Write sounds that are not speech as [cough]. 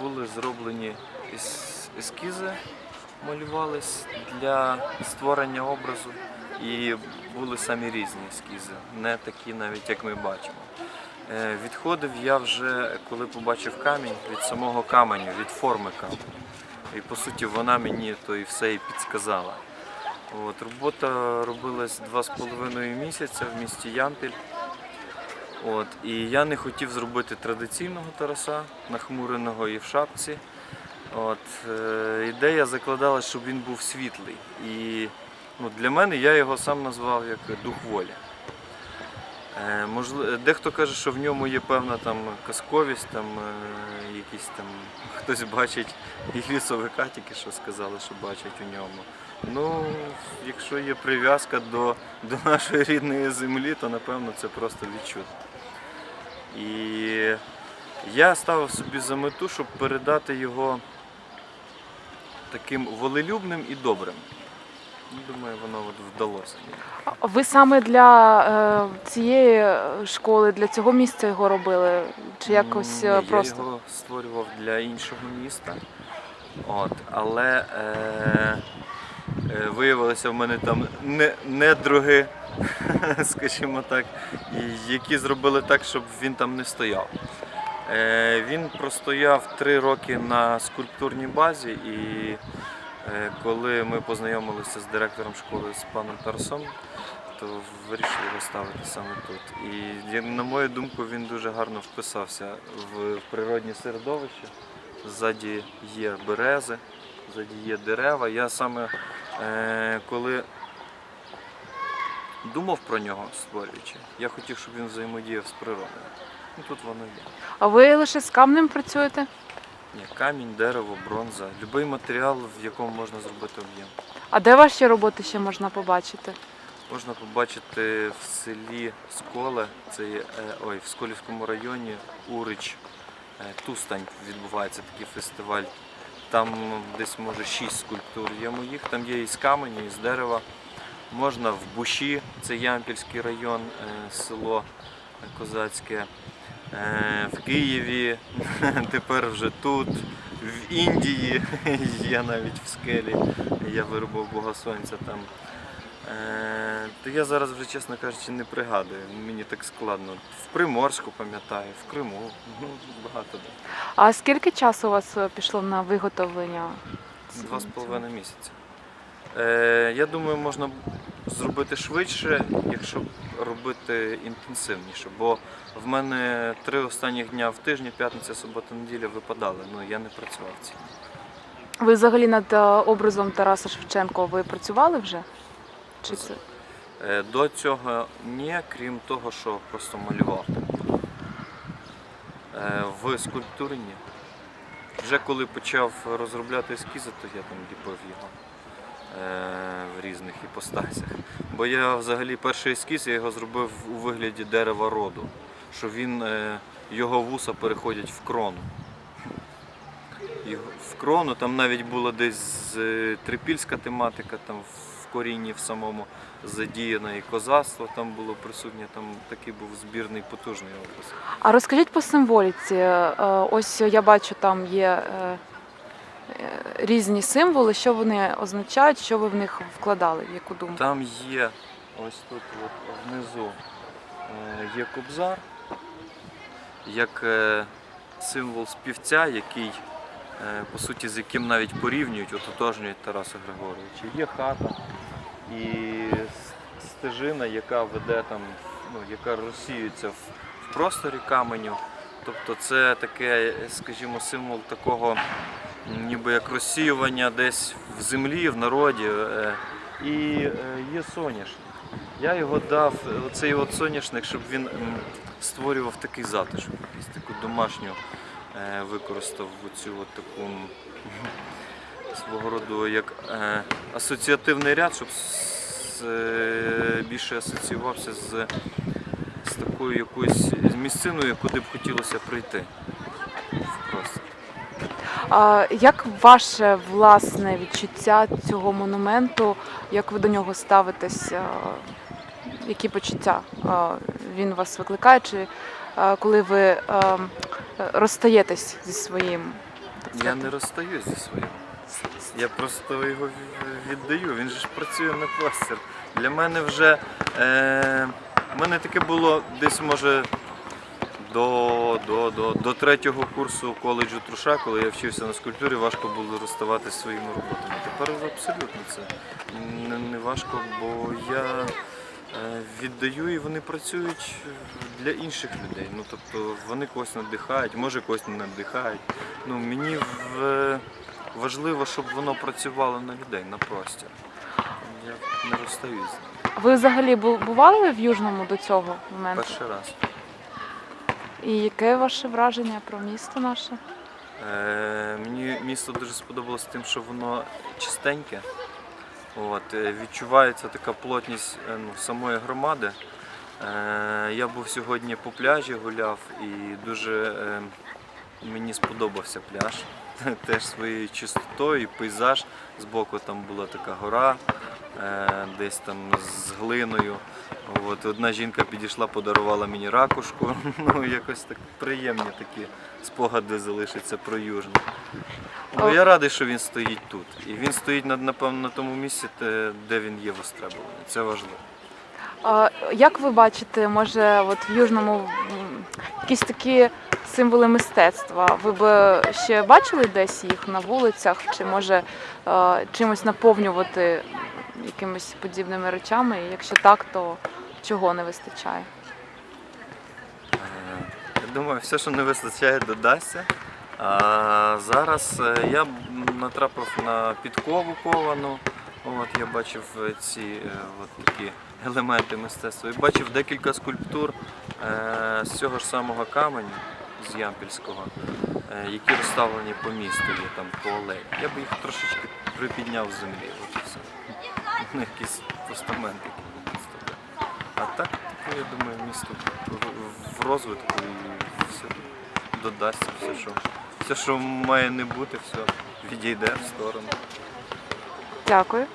були зроблені ескізи, малювались для створення образу, і були самі різні ескізи, не такі навіть, як ми бачимо. Е, Відходив я вже, коли побачив камінь, від самого каменю, від форми каменю. І по суті вона мені то і все і підсказала. От, робота робилась два з половиною місяця в місті Ямпіль. От, і я не хотів зробити традиційного Тараса, нахмуреного і в шапці. От, е, ідея закладала, щоб він був світлий. І ну, для мене я його сам назвав як дух волі. Е, можли- дехто каже, що в ньому є певна там казковість, там, е, якісь там [laughs] хтось бачить і лісовика, тільки що сказали, що бачать у ньому. Ну, якщо є прив'язка до, до нашої рідної землі, то напевно це просто відчутно. І я ставив собі за мету, щоб передати його таким волелюбним і добрим. Ну, Думаю, воно от вдалося. Ви саме для е, цієї школи, для цього місця його робили? Чи якось Ні, е, просто? Я його створював для іншого міста. От, але е, е, виявилося в мене там не, недруги, [laughs] скажімо так, які зробили так, щоб він там не стояв. Е, він простояв три роки на скульптурній базі, і е, коли ми познайомилися з директором школи з паном Тарасом, то вирішили його ставити саме тут. І на мою думку, він дуже гарно вписався в, природне середовище. Ззаді є берези, ззаді є дерева. Я саме коли думав про нього створюючи, я хотів, щоб він взаємодіяв з природою. Ну, тут воно є. А ви лише з камнем працюєте? Ні, камінь, дерево, бронза, будь-який матеріал, в якому можна зробити об'єм. А де ваші роботи ще можна побачити? Можна побачити в селі Сколе, це є, е, ой, в Сколівському районі Урич, е, Тустань відбувається такий фестиваль. Там десь може шість скульптур є моїх, там є і з каменю, і з дерева. Можна в Буші, це Ямпільський район, е, село Козацьке, е, в Києві, [laughs] тепер вже тут, в Індії, [laughs] є навіть в скелі, я виробив Бога Сонця там. Е, То я зараз вже, чесно кажучи, не пригадую. Мені так складно. В Приморську пам'ятаю, в Криму. Ну, багато де. А скільки часу у вас е, пішло на виготовлення? Два з половиною місяці. Е, я думаю, можна зробити швидше, якщо робити інтенсивніше. Бо в мене три останніх дня в тижні, п'ятниця, субота, неділя випадали. Ну я не працював ці. Ви взагалі над образом Тараса Шевченко ви працювали вже? Чи це? Е, До цього ні, крім того, що просто малював. Е, В скульптурі ні. Вже коли почав розробляти ескізи, то я там ліпив його е, в різних іпостасях. Бо я взагалі перший ескіз я його зробив у вигляді дерева роду, що він, його вуса переходять в крону. В крону там навіть була десь трипільська тематика, там в корінні в самому задіяно і козацтво там було присутнє, там такий був збірний потужний образ. А розкажіть по символіці. Е, Ось я бачу, там є е, е, різні символи, що вони означають, що ви в них вкладали, в яку думку? Там є ось тут от, внизу є кобзар, як символ співця, який, по суті, з яким навіть порівнюють, ототожнюють Тараса Григоровича. Є хата і стежина, яка веде там, ну, яка розсіюється в, просторі каменю. Тобто це таке, скажімо, символ такого, ніби як розсіювання десь в землі, в народі. е, і е, є соняшник. Я його дав, оцей от соняшник, щоб він створював такий затишок, якийсь таку домашню е, використав цю от таку свого роду як е, асоціативний ряд, щоб е, більше асоціювався з, з такою якоюсь місциною, куди б хотілося прийти. в. А як ваше власне відчуття цього монументу? Як ви до нього ставитесь? Які почуття він вас викликає? Чи коли ви е, е, розстаєтесь зі своїм. так Я не розстаюсь зі своїм. Я просто його віддаю. Він же ж працює на простір. Для мене вже е, в мене таке було десь може до, до, до, до третього курсу коледжу Труша, коли я вчився на скульптурі, важко було розставати своїми роботами. Тепер абсолютно це не, не важко, бо я е, віддаю і вони працюють для інших людей. Ну тобто вони когось надихають, може когось не надихають. Ну мені в, важливо, щоб воно працювало на людей, на простір. Я не розстаюсь з ним. Ви взагалі бу- бували в Южному до цього моменту? Перший раз. І яке ваше враження про місто наше? Е, мені місто дуже сподобалось тим, що воно чистеньке. От, е, відчувається така плотність е, ну, самої громади. Е, я був сьогодні по пляжі, гуляв і дуже е, мені сподобався пляж. [laughs] Теж своєю чистотою, пейзаж. Збоку там була така гора, е, десь там з глиною. От, одна жінка підійшла, подарувала мені ракушку. [laughs] Ну, якось так приємні такі спогади залишаться про Южне. Ну, я радий, що він стоїть тут. І він стоїть напевно на тому місці, де- він є востребований. Це важливо. Як ви бачите, може, от в Южному якісь такі символи мистецтва? Ви б ще бачили десь їх на вулицях, чи може е, чимось наповнювати якимись подібними речами? Якщо так, то чого не вистачає? Е, Я думаю, все, що не вистачає, додасться. А зараз е, я натрапив на підкову ковану. От, я бачив е, ці е, от такі елементи мистецтва. І бачив декілька скульптур е, з цього ж самого каменю, з Ямпільського, е, які розставлені по місту, є там по алеї. Я б їх трошечки припідняв з землі. От все. Якісь постаменти. А так, я думаю, місто в розвитку і все додасться, все, що, все, що має не бути, все відійде в сторону. Дякую.